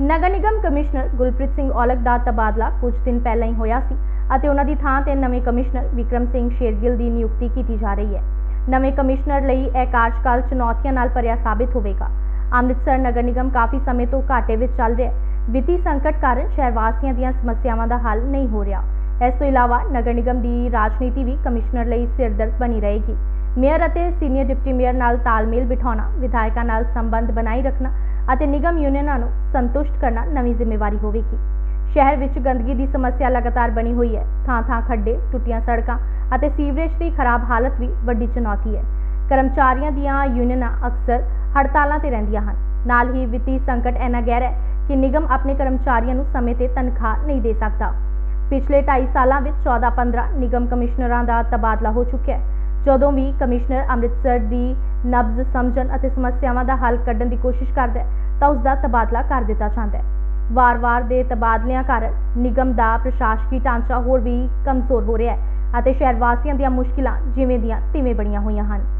ਨਗਰ ਨਿਗਮ ਕਮਿਸ਼ਨਰ ਗੁਲਪ੍ਰੀਤ ਸਿੰਘ ਔਲਖ ਦਾ ਤਬਾਦਲਾ ਕੁਝ ਦਿਨ ਪਹਿਲਾਂ ਹੀ ਹੋਇਆ ਸੀ ਅਤੇ ਉਹਨਾਂ ਦੀ ਥਾਂ ਤੇ ਨਵੇਂ ਕਮਿਸ਼ਨਰ ਵਿਕਰਮ ਸਿੰਘ ਸ਼ੇਰਗਿੱਲ ਦੀ ਨਿਯੁਕਤੀ ਕੀਤੀ ਜਾ ਰਹੀ ਹੈ। ਨਵੇਂ ਕਮਿਸ਼ਨਰ ਲਈ ਇਹ ਕਾਰਜਕਾਲ ਚੁਣੌਤੀਆਂ ਨਾਲ ਭਰਿਆ ਸਾਬਿਤ ਹੋਵੇਗਾ। ਅੰਮ੍ਰਿਤਸਰ ਨਗਰ ਨਿਗਮ ਕਾਫੀ ਸਮੇਂ ਤੋਂ ਘਾਟੇ ਵਿੱਚ ਚੱਲ ਰਿਹਾ ਹੈ। ਵਿੱਤੀ ਸੰਕਟ ਕਾਰਨ ਸ਼ਹਿਰ ਵਾਸੀਆਂ ਦੀਆਂ ਸਮੱਸਿਆਵਾਂ ਦਾ ਹੱਲ ਨਹੀਂ ਹੋ ਰਿਹਾ। ਇਸ ਤੋਂ ਇਲਾਵਾ ਨਗਰ ਨਿਗਮ ਦੀ ਰਾਜਨੀਤੀ ਵੀ ਕਮਿਸ਼ਨਰ ਲਈ ਸਿਰਦਰਦ ਬਣੀ ਰਹੇਗੀ। ਮੇਅਰ ਅਤੇ ਸੀਨੀਅਰ ਡਿਪਟੀ ਮੇਅਰ ਨਾਲ ਤਾਲਮੇਲ ਬਿਠਾਉਣਾ, ਵਿਧਾਇਕਾਂ ਨਾਲ ਸੰਬੰਧ ਬਣਾਈ ਰੱਖਣਾ ਅਤੇ ਨਿਗਮ ਯੂਨੀਅਨਾਂ ਨੂੰ ਸੰਤੁਸ਼ਟ ਕਰਨਾ ਨਵੀਂ ਜ਼ਿੰਮੇਵਾਰੀ ਹੋਵੇਗੀ। ਸ਼ਹਿਰ ਵਿੱਚ ਗੰਦਗੀ ਦੀ ਸਮੱਸਿਆ ਲਗਾਤਾਰ ਬਣੀ ਹੋਈ ਹੈ। ਥਾਂ-ਥਾਂ ਖੱਡੇ, ਟੁੱਟੀਆਂ ਸੜਕਾਂ ਅਤੇ ਸੀਵਰੇਜ ਦੀ ਖਰਾਬ ਹਾਲਤ ਵੀ ਵੱਡੀ ਚੁਣੌਤੀ ਹੈ। ਕਰਮਚਾਰੀਆਂ ਦੀਆਂ ਯੂਨੀਅਨਾਂ ਅਕਸਰ ਹੜਤਾਲਾਂ ਤੇ ਰਹਿੰਦੀਆਂ ਹਨ। ਨਾਲ ਹੀ ਵਿੱਤੀ ਸੰਕਟ ਇੰਨਾ ਗਹਿਰਾ ਹੈ ਕਿ ਨਿਗਮ ਆਪਣੇ ਕਰਮਚਾਰੀਆਂ ਨੂੰ ਸਮੇਂ ਤੇ ਤਨਖਾਹ ਨਹੀਂ ਦੇ ਸਕਦਾ। ਪਿਛਲੇ 2.5 ਸਾਲਾਂ ਵਿੱਚ 14-15 ਨਿਗਮ ਕਮਿਸ਼ਨਰਾਂ ਦਾ ਤਬਾਦਲਾ ਹੋ ਚੁੱਕਿਆ ਹੈ। ਜਦੋਂ ਵੀ ਕਮਿਸ਼ਨਰ ਅੰਮ੍ਰਿਤਸਰ ਦੀ ਨਬਜ਼ ਸਮਝਣ ਅਤੇ ਸਮੱਸਿਆਵਾਂ ਦਾ ਹੱਲ ਕੱਢਣ ਦੀ ਕੋਸ਼ਿਸ਼ ਕਰਦਾ ਹੈ, ਤਾਂ ਉਸ ਦਾ ਤਬਾਦਲਾ ਕਰ ਦਿੱਤਾ ਜਾਂਦਾ ਹੈ। ਵਾਰ-ਵਾਰ ਦੇ ਤਬਾਦਲਿਆਂ ਕਾਰਨ ਨਿਗਮ ਦਾ ਪ੍ਰਸ਼ਾਸਕੀ ਢਾਂਚਾ ਹੋਰ ਵੀ ਕਮਜ਼ੋਰ ਹੋ ਰਿਹਾ ਹੈ ਅਤੇ ਸ਼ਹਿਰ ਵਾਸੀਆਂ ਦੀਆਂ ਮੁਸ਼ਕਿਲਾਂ ਜਿਵੇਂ ਦੀਆਂ ਤਿਵੇਂ ਬਣੀਆਂ ਹੋਈਆਂ ਹਨ।